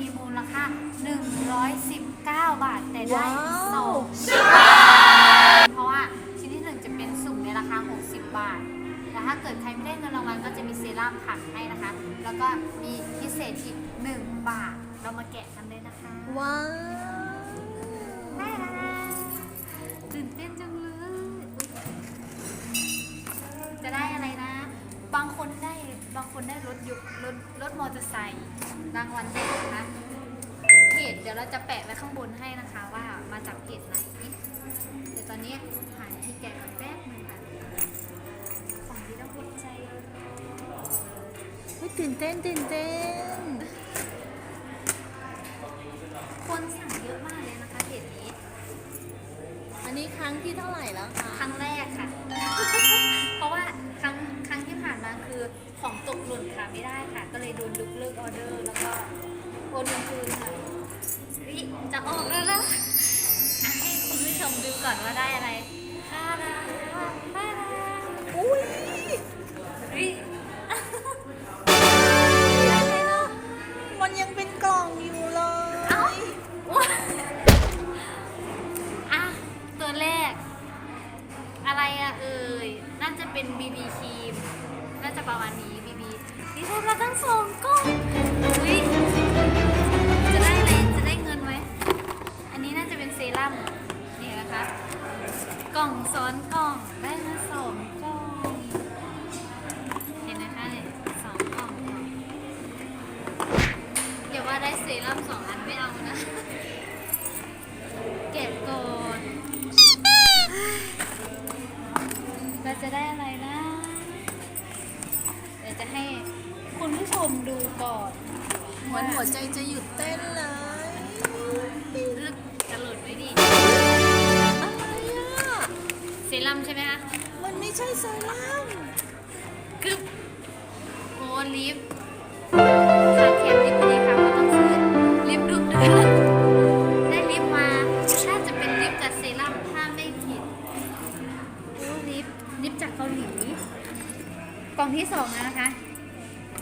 มนี้มีมูลค่า 119 บาท แต่ได้ว้าว สองเพราะว่าชิ้นที่หนึ่งจะเป็นสุ่มในราคา 60 บาท แต่ถ้าเกิดใครไม่ได้เงินรางวัลก็จะมีเซรั่มผักให้นะคะ แล้วก็มีพิเศษอีก 1 บาท เรามาแกะกันเลยนะคะ ว้าวตื่นเต้นจังเลยอุ๊ยจะได้อะไรนะ บางคนได้ บางคนได้รถยุกรถรถมอเตอร์ไซค์รางวัลแรกนะคะเพจเดี๋ยวเราจะแปะไว้ข้างบนให้นะคะว่ามาจากเพจไหนเดี๋ยวตอนนี้หาที่แกะกันแป๊บนึงค่ะของที่ต้องภูมิใจเฮ้ยตื่นเต้นตื่นเต้น คนสั่งเยอะมากเลยนะคะเพจนี้ อันนี้ครั้งที่เท่าไหร่แล้วคะ ครั้งแรก คือของตกหล่นค่ะไม่ได้ค่ะ ก็เลยโดนยกเลิกออเดอร์ แล้วก็โอนเงินคืนค่ะวิจะออกแล้วนะอะให้คุณผู้ชมดูก่อนว่าได้อะไรฮาราฮาราอุ้ยวิมันยังเป็นกล่องอยู่เลย เอ้าอุ๊ยอะตัวแรก อะไรอะเอ่ยน่าจะเป็น BB ครีม น่าจะประมาณนี้ BB นี่ได้มาตั้งสองกล่องอุ้ยจะได้อะไรจะได้เงินไหมอันนี้น่าจะเป็นเซรั่มนี่นะคะกล่องซ้อนกล่องได้มาสองกล่องเห็นนะคะเนี่ยสองกล่องอย่าว่าได้เซรั่มสองอันไม่เอานะ เก็บก่อนเราจะได้อะไร ดูก่อนเหมือนหัวใจจะหยุดเต้นเลยลึกจะหลุดไว้ดิอะไรอะ เซรั่มใช่ไหมคะมันไม่ใช่เซรั่มกึบโอ้ลิฟต์ขาดแคลนลิฟต์พอดีค่ะว่าต้องซื้อลิฟต์ดูดเดือดได้ลิฟต์มาน่าจะเป็นลิฟต์กับเซรั่มถ้าไม่ผิดโอ้ลิฟต์ลิฟต์จากเกาหลีกล่องที่สองแล้วนะคะ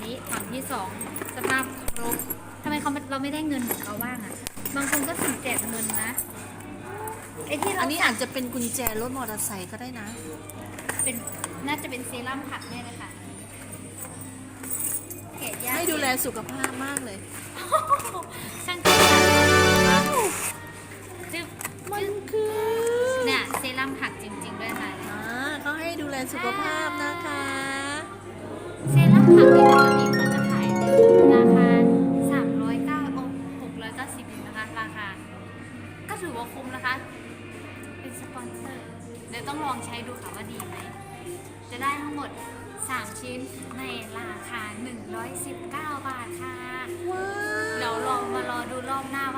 นี่กล่องที่สองสภาพครบทำไมเขาไม่เราไม่ได้เงินเหมือนเขาบ้างอะบางคนก็ถึงแจกเงินนะไอที่เราอันนี้อาจจะเป็นกุญแจรถมอเตอร์ไซค์ก็ได้นะ เป็นน่าจะเป็นเซรั่มผักแน่เลยค่ะแกะยากให้ดูแลสุขภาพมากเลยช่างคิดค่ะจึ๊บมันคือเนี่ยเซรั่มผักจริง ๆ ด้วยค่ะอ่าเขาให้ดูแลสุขภาพนะคะ เซรั่มผักที่ปกติเขาจะขายในราคา309โอ้690เองนะคะราคา ก็ถือว่าคุ้มนะคะ เป็นสปอนเซอร์ เดี๋ยวต้องลองใช้ดูค่ะว่าดีไหม จะได้ทั้งหมด 3 ชิ้นในราคา 119 บาทค่ะ เดี๋ยวลองมารอดูรอบหน้าว่า